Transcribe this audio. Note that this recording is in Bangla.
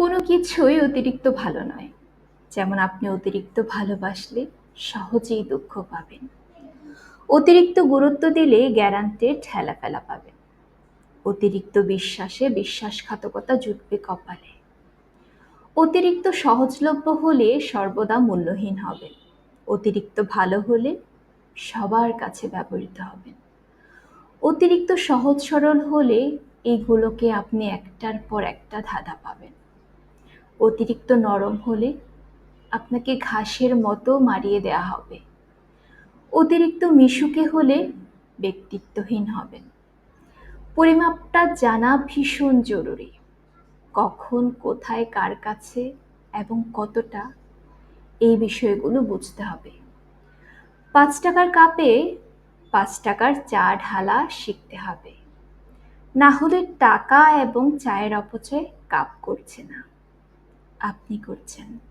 কোনো কিছুই অতিরিক্ত ভালো নয়। যেমন আপনি অতিরিক্ত ভালোবাসলে সহজেই দুঃখ পাবেন। অতিরিক্ত গুরুত্ব দিলে গ্যারান্টেড ঠেলা ফেলা পাবেন। অতিরিক্ত বিশ্বাসে বিশ্বাসঘাতকতা জুটবে কপালে। অতিরিক্ত সহজলভ্য হলে সর্বদা মূল্যহীন হবেন। অতিরিক্ত ভালো হলে সবার কাছে ব্যবহৃত হবেন। অতিরিক্ত সহজ সরল হলে এইগুলোকে আপনি একটার পর একটা ধাঁধা পাবেন। অতিরিক্ত নরম হলে আপনাকে ঘাসের মতো মারিয়ে দেয়া হবে। অতিরিক্ত মিশুকে হলে ব্যক্তিত্বহীন হবেন। পরিমাপটা জানা ভীষণ জরুরি। কখন, কোথায়, কার কাছে এবং কতটা এই বিষয়গুলো বুঝতে হবে। পাঁচ টাকার কাপে পাঁচ টাকার চা ঢালা শিখতে হবে। না হলে টাকা এবং চায়ের অপচয় কাপ করছে না। আপনি করছেন।